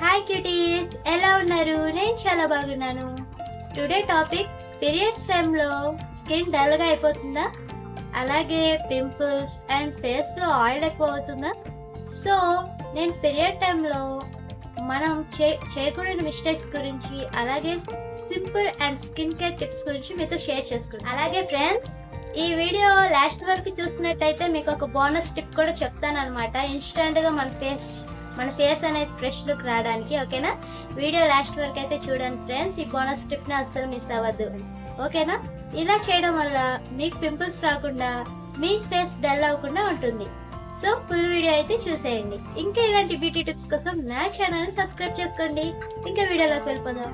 Hi cuties ఎలా ఉన్నారు? నేను చాలా బాగున్నాను. టుడే టాపిక్ పీరియడ్స్ టైంలో స్కిన్ డల్గా అయిపోతుందా? అలాగే పింపుల్స్ అండ్ ఫేస్లో ఆయిల్ ఎక్కువ అవుతుందా? సో నేను పీరియడ్ టైంలో మనం చే చేయకూడని మిస్టేక్స్ గురించి అలాగే simple and skin care tips గురించి మీతో షేర్ చేసుకుంటాను అలాగే ఫ్రెండ్స్ ఈ వీడియో లాస్ట్ వరకు చూసినట్టయితే మీకు ఒక బోనస్ టిప్ కూడా చెప్తాను అనమాట ఇన్స్టెంట్గా మన ఫేస్ మన ఫేస్ అనేది ఫ్రెష్ లుక్ రావడానికి ఓకేనా వీడియో లాస్ట్ వరకు అయితే చూడండి ఫ్రెండ్స్ ఈ బోనస్ స్ట్రిప్ని అస్సలు మిస్ అవ్వద్దు. ఓకేనా ఇలా చేయడం వల్ల మీకు పింపుల్స్ రాకుండా మీ ఫేస్ డల్ అవ్వకుండా ఉంటుంది. సో ఫుల్ వీడియో అయితే చూసేయండి. ఇంకా ఇలాంటి బ్యూటీ టిప్స్ కోసం నా ఛానల్ని సబ్స్క్రైబ్ చేసుకోండి. ఇంకా వీడియోలోకి వెళ్ళిపోదాం.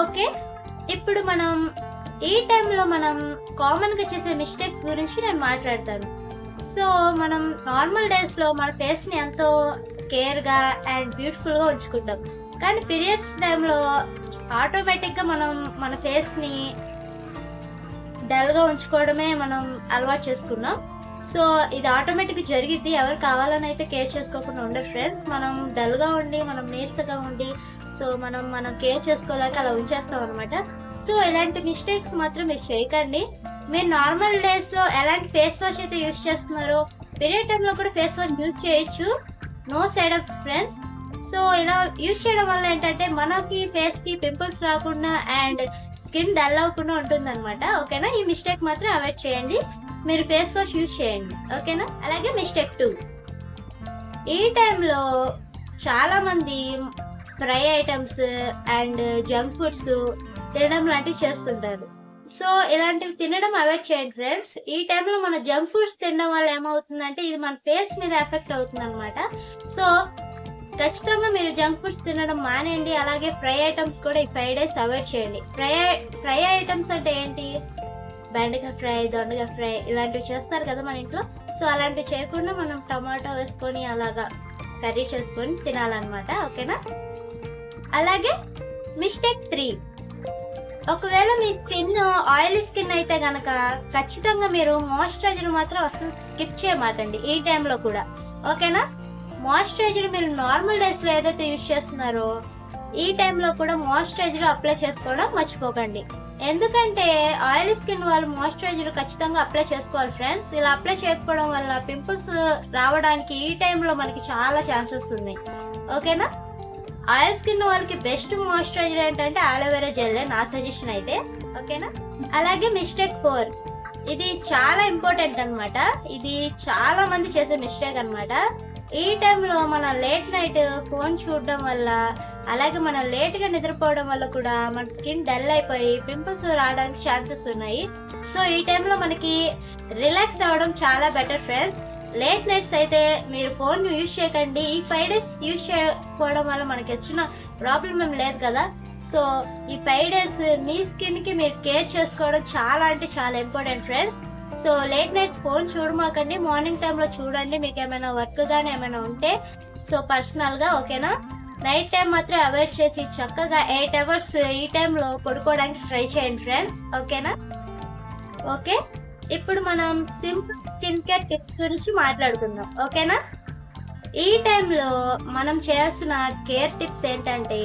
ఓకే ఇప్పుడు మనం ఈ టైంలో మనం కామన్గా చేసే మిస్టేక్స్ గురించి నేను మాట్లాడతాను. సో మనం నార్మల్ డేస్లో మన ఫేస్ని ఎంతో కేర్గా అండ్ బ్యూటిఫుల్గా ఉంచుకుంటాం. కానీ పీరియడ్స్ టైంలో ఆటోమేటిక్గా మనం మన ఫేస్ని డల్గా ఉంచుకోవడమే మనం అలవాటు చేసుకున్నాం. సో ఇది ఆటోమేటిక్గా జరిగిద్ది. ఎవరు కావాలని అయితే కేర్ చేసుకోకుండా ఉండే ఫ్రెండ్స్. మనం డల్గా ఉండి మనం నీరసగా ఉండి సో మనం మనం కేర్ చేసుకోలేక అలా ఉంచేస్తాం అనమాట సో ఇలాంటి మిస్టేక్స్ మాత్రం మీరు చేయకండి. మీరు నార్మల్ డేస్లో ఎలాంటి ఫేస్ వాష్ అయితే యూజ్ చేస్తున్నారో పీరియడ్ టైంలో కూడా ఫేస్ వాష్ యూజ్ చేయొచ్చు. No side effects friends. So ఇలా యూజ్ చేయడం వల్ల ఏంటంటే మనకి ఫేస్కి పింపుల్స్ రాకుండా అండ్ స్కిన్ డల్ అవ్వకుండా ఉంటుంది అనమాట ఓకేనా? ఈ మిస్టేక్ మాత్రం అవాయిడ్ చేయండి. మీరు ఫేస్ వాష్ యూజ్ చేయండి ఓకేనా? అలాగే మిస్టేక్ టూ. ఈ టైంలో చాలామంది fry items and junk foods తినడం లాంటివి చేస్తుంటారు. సో ఇలాంటివి తినడం అవాయిడ్ చేయండి ఫ్రెండ్స్. ఈ టైంలో మన జంక్ ఫుడ్స్ తినడం వల్ల ఏమవుతుందంటే ఇది మన ఫేస్ మీద ఎఫెక్ట్ అవుతుంది అనమాట సో ఖచ్చితంగా మీరు జంక్ ఫుడ్స్ తినడం మానేయండి. అలాగే ఫ్రై ఐటమ్స్ కూడా ఈ ఫైవ్ డేస్ అవాయిడ్ చేయండి. ఫ్రై ఫ్రై ఐటమ్స్ అంటే ఏంటి? బెండకాయ ఫ్రై దొండకాయ ఫ్రై ఇలాంటివి చేస్తారు కదా మన ఇంట్లో. సో అలాంటివి చేయకుండా మనం టమాటో వేసుకొని అలాగా కర్రీ చేసుకొని తినాలన్నమాట. ఓకేనా? అలాగే మిస్టేక్ త్రీ. ఒకవేళ మీ స్కిన్ ఆయిలీ స్కిన్ అయితే కనుక ఖచ్చితంగా మీరు మాయిశ్చరైజర్ మాత్రం అసలు స్కిప్ చేయమాకండి. ఈ టైంలో కూడా. ఓకేనా? మాయిశ్చరైజర్ మీరు నార్మల్ డేస్లో ఏదైతే యూజ్ చేస్తున్నారో ఈ టైంలో కూడా మాయిశ్చరైజర్ అప్లై చేసుకోవడం మర్చిపోకండి. ఎందుకంటే ఆయిలీ స్కిన్ వాళ్ళు మాయిశ్చరైజర్ ఖచ్చితంగా అప్లై చేసుకోవాలి ఫ్రెండ్స్. ఇలా అప్లై చేయకపోవడం వల్ల పింపుల్స్ రావడానికి ఈ టైంలో మనకి చాలా ఛాన్సెస్ ఉన్నాయి. ఓకేనా? ఆయిల్ స్కిన్ వాళ్ళకి బెస్ట్ మాయిశ్చరైజర్ ఏంటంటే అలోవెరా జెల్ నా సజెషన్ అయితే. ఓకేనా? అలాగే మిస్టేక్ ఫోర్. ఇది చాలా ఇంపార్టెంట్ అన్నమాట. ఇది చాలా మంది చేసే మిస్టేక్ అనమాట ఈ టైంలో మనం లేట్ నైట్ ఫోన్ చూడడం వల్ల అలాగే మనం లేట్గా నిద్రపోవడం వల్ల కూడా మన స్కిన్ డల్ అయిపోయి పింపుల్స్ రావడానికి ఛాన్సెస్ ఉన్నాయి. సో ఈ టైంలో మనకి రిలాక్స్ అవ్వడం చాలా బెటర్ ఫ్రెండ్స్ లేట్ నైట్స్ అయితే మీరు ఫోన్ యూజ్ చేయకండి. ఈ ఫైవ్ డేస్ యూజ్ చేయకపోవడం వల్ల మనకి వచ్చిన ప్రాబ్లం ఏం లేదు కదా. సో ఈ ఫైవ్ డేస్ మీ స్కిన్కి మీరు కేర్ చేసుకోవడం చాలా అంటే చాలా important friends so late nights phone చూడమాకండి. Morning టైంలో చూడండి. మీకు ఏమైనా వర్క్ కానీ ఏమైనా ఉంటే సో పర్సనల్గా ఓకేనా నైట్ టైం మాత్రం అవాయిడ్ చేసి చక్కగా ఎయిట్ అవర్స్ ఈ టైంలో పడుకోవడానికి ట్రై చేయండి ఫ్రెండ్స్ ఓకేనా ఓకే ఇప్పుడు మనం సింపుల్ స్కిన్ కేర్ టిప్స్ గురించి మాట్లాడుకుందాం. ఓకేనా ఈ టైంలో మనం చేయాల్సిన కేర్ టిప్స్ ఏంటంటే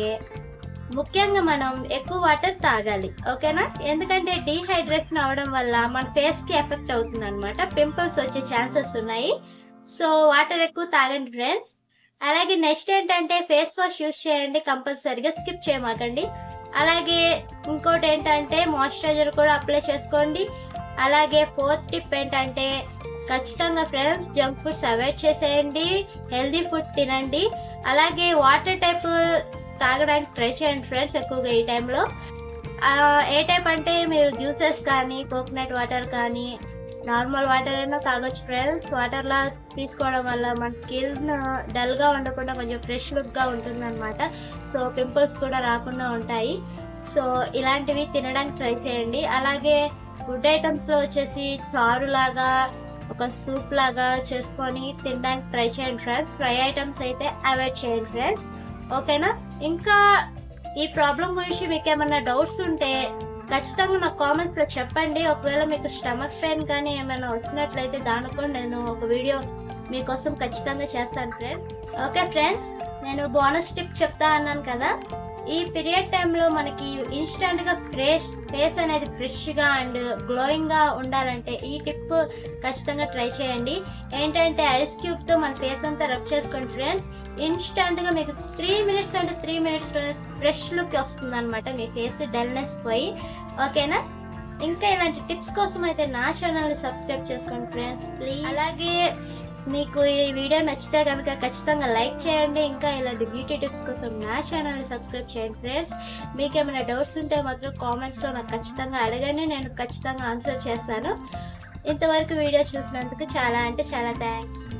ముఖ్యంగా మనం ఎక్కువ వాటర్ తాగాలి ఓకేనా? ఎందుకంటే డీహైడ్రేషన్ అవడం వల్ల మన ఫేస్కి ఎఫెక్ట్ అవుతుంది అనమాట పింపుల్స్ వచ్చే ఛాన్సెస్ ఉన్నాయి. సో వాటర్ ఎక్కువ తాగండి ఫ్రెండ్స్ అలాగే నెక్స్ట్ ఏంటంటే ఫేస్ వాష్ యూస్ చేయండి కంపల్సరీగా. స్కిప్ చేయమాకండి. అలాగే ఇంకోటి ఏంటంటే మాయిశ్చరైజర్ కూడా అప్లై చేసుకోండి. అలాగే ఫోర్త్ టిప్ ఏంటంటే ఖచ్చితంగా ఫ్రెండ్స్ జంక్ ఫుడ్స్ అవాయిడ్ చేసేయండి. హెల్దీ ఫుడ్ తినండి. అలాగే వాటర్ టైప్ తాగడానికి ట్రై చేయండి ఫ్రెండ్స్ ఎక్కువగా ఈ టైంలో. ఏ టైప్ అంటే మీరు జ్యూసెస్ కానీ కోకోనట్ వాటర్ కానీ నార్మల్ వాటర్ అయినా తాగొచ్చు ఫ్రెండ్స్. వాటర్లా తీసుకోవడం వల్ల మన స్కిన్ డల్గా ఉండకుండా కొంచెం ఫ్రెష్ లుక్గా ఉంటుంది అనమాట సో పింపుల్స్ కూడా రాకుండా ఉంటాయి. సో ఇలాంటివి తినడానికి ట్రై చేయండి. అలాగే ఫుడ్ ఐటమ్స్లో వచ్చేసి చారు లాగా ఒక సూప్ లాగా చేసుకొని తినడానికి ట్రై చేయండి ఫ్రెండ్స్. ఫ్రై ఐటమ్స్ అయితే అవాయిడ్ చేయండి ఫ్రెండ్స్. ఓకేనా? ఇంకా ఈ ప్రాబ్లం గురించి మీకు ఏమైనా డౌట్స్ ఉంటే ఖచ్చితంగా నాకు కామెంట్స్లో చెప్పండి. ఒకవేళ మీకు స్టమక్ పెయిన్ కానీ ఏమైనా వచ్చినట్లయితే దానికో నేను ఒక వీడియో మీకోసం ఖచ్చితంగా చేస్తాను ఫ్రెండ్స్ ఓకే ఫ్రెండ్స్ నేను బోనస్ టిప్ చెప్తా అన్నాను కదా. ఈ పీరియడ్ టైంలో మనకి ఇన్స్టెంట్గా ఫ్రెష్ ఫేస్ అనేది ఫ్రెష్గా అండ్ గ్లోయింగ్గా ఉండాలంటే ఈ టిప్ ఖచ్చితంగా ట్రై చేయండి. ఏంటంటే ఐస్ క్యూబ్తో మన ఫేస్ అంతా రబ్ చేసుకోండి ఫ్రెండ్స్ ఇన్స్టెంట్గా మీకు త్రీ మినిట్స్ అంటే త్రీ మినిట్స్లో ఫ్రెష్ లుక్ వస్తుంది అనమాట మీ ఫేస్ డల్నెస్ పోయి ఓకేనా ఇంకా ఇలాంటి టిప్స్ కోసం అయితే నా ఛానల్ని సబ్స్క్రైబ్ చేసుకోండి ఫ్రెండ్స్ ప్లీజ్ అలాగే మీకు ఈ వీడియో నచ్చితే కనుక ఖచ్చితంగా లైక్ చేయండి. ఇంకా ఇలాంటి బ్యూటీ టిప్స్ కోసం నా ఛానల్ని సబ్స్క్రైబ్ చేయండి ఫ్రెండ్స్ మీకు ఏమైనా డౌట్స్ ఉంటే మాత్రం కామెంట్స్లో నాకు ఖచ్చితంగా అడగండి. నేను ఖచ్చితంగా ఆన్సర్ చేస్తాను. ఇంతవరకు వీడియో చూసినందుకు చాలా అంటే చాలా థ్యాంక్స్